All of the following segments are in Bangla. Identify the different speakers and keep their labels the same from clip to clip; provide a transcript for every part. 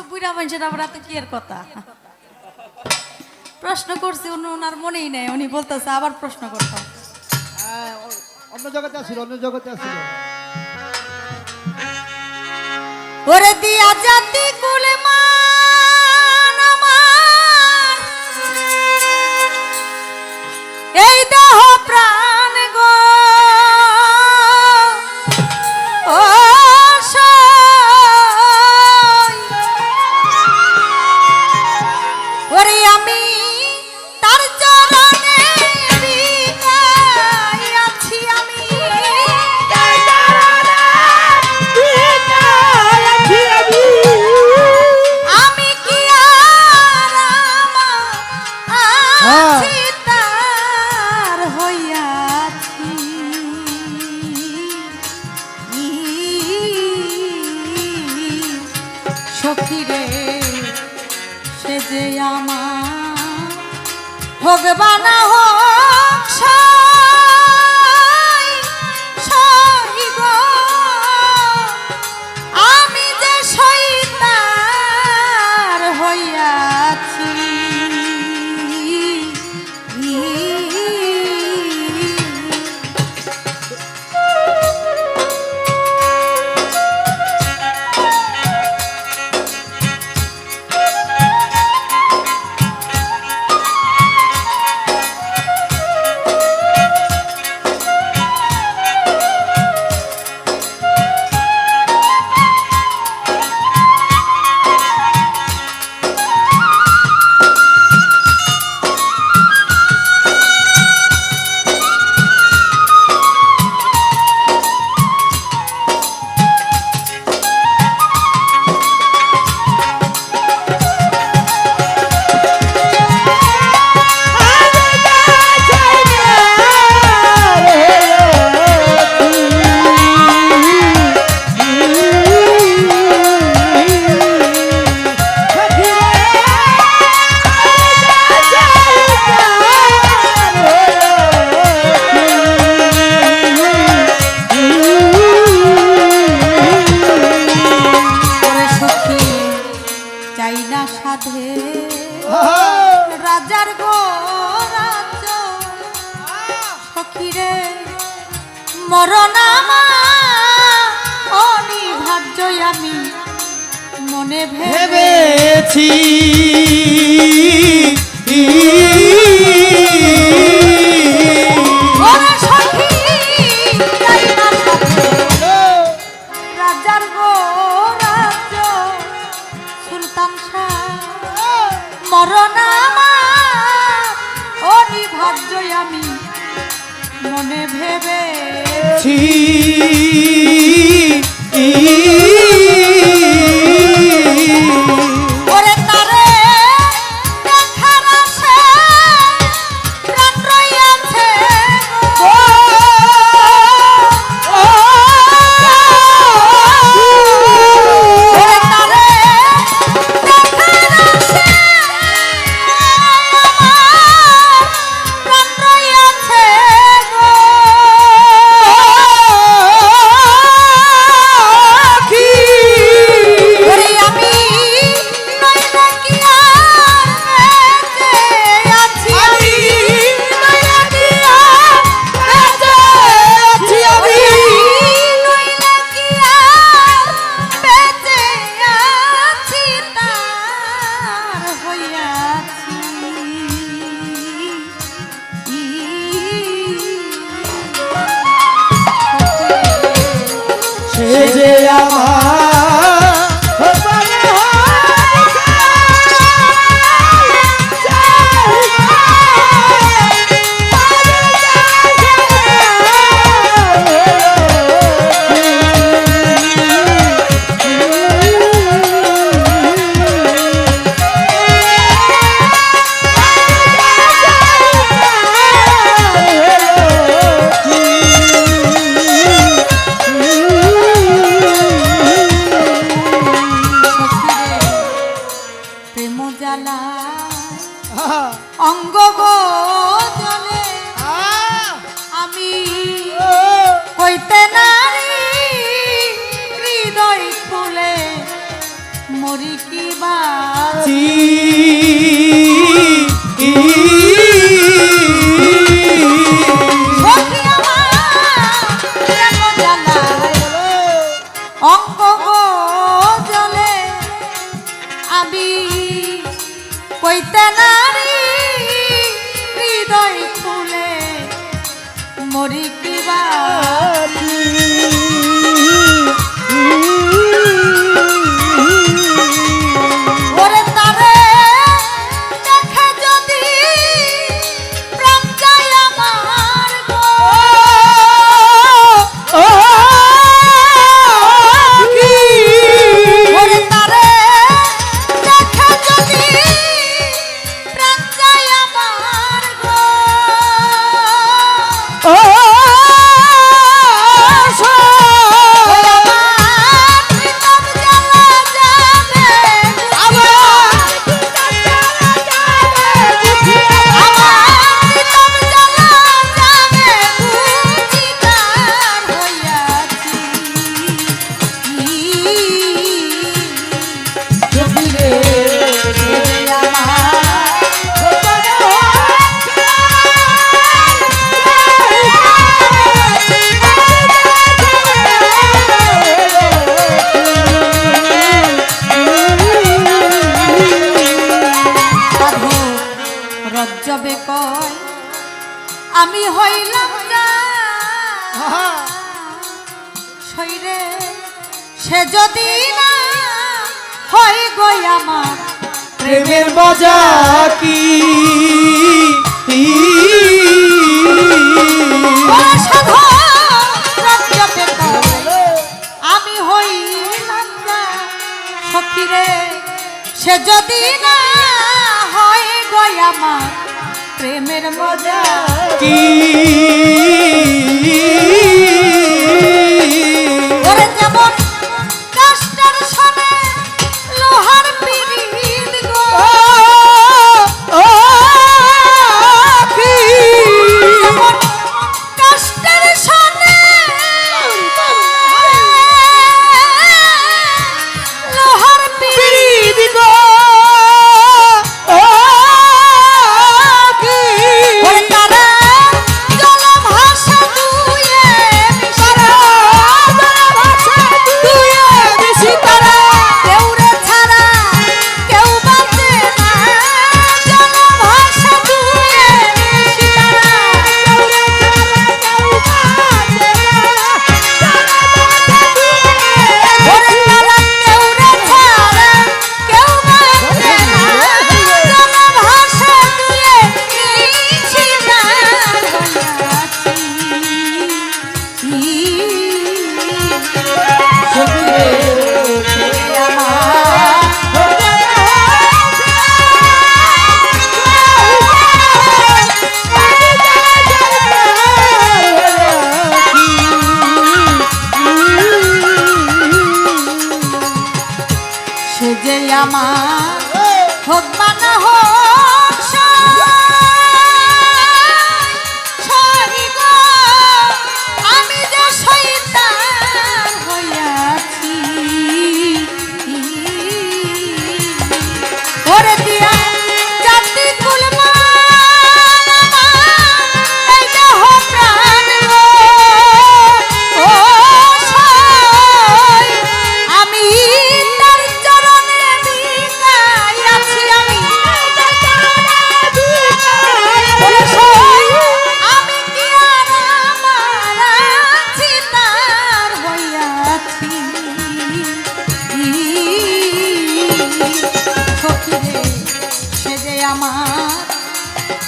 Speaker 1: তো বুড়া মানুষের আবার এত কি এর কথা? প্রশ্ন করছি উনি ওনার মনেই নেই উনি বলতেছে আবার প্রশ্ন করতাম
Speaker 2: হ্যাঁ, অন্য জগতে আসিল অন্য জগতে আসিল।
Speaker 1: ওরে দিয়া জাতি কুলে মান সখীরে সে যে আমার ভগবান হোক চাই না সাধে রাজার গো রাজে সখীরে মরণামা আমি মনে
Speaker 2: ভেবেছি।
Speaker 1: মনে ভেবে
Speaker 2: যে
Speaker 1: মরি কি বাজি অঙ্ক জলে আবি কইতে হৃদয় খুলে মরি কি যাবে কয় আমি হইলাম শৈরে সে যদি না হয় গই আমার
Speaker 3: প্রেমের মজা কি?
Speaker 2: 妈妈。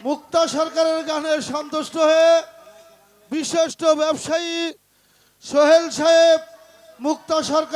Speaker 2: মুক্তা সরকারের গানে সন্তুষ্ট হয়ে বিশিষ্ট ব্যবসায়ী সোহেল সাহেব মুক্তা সরকার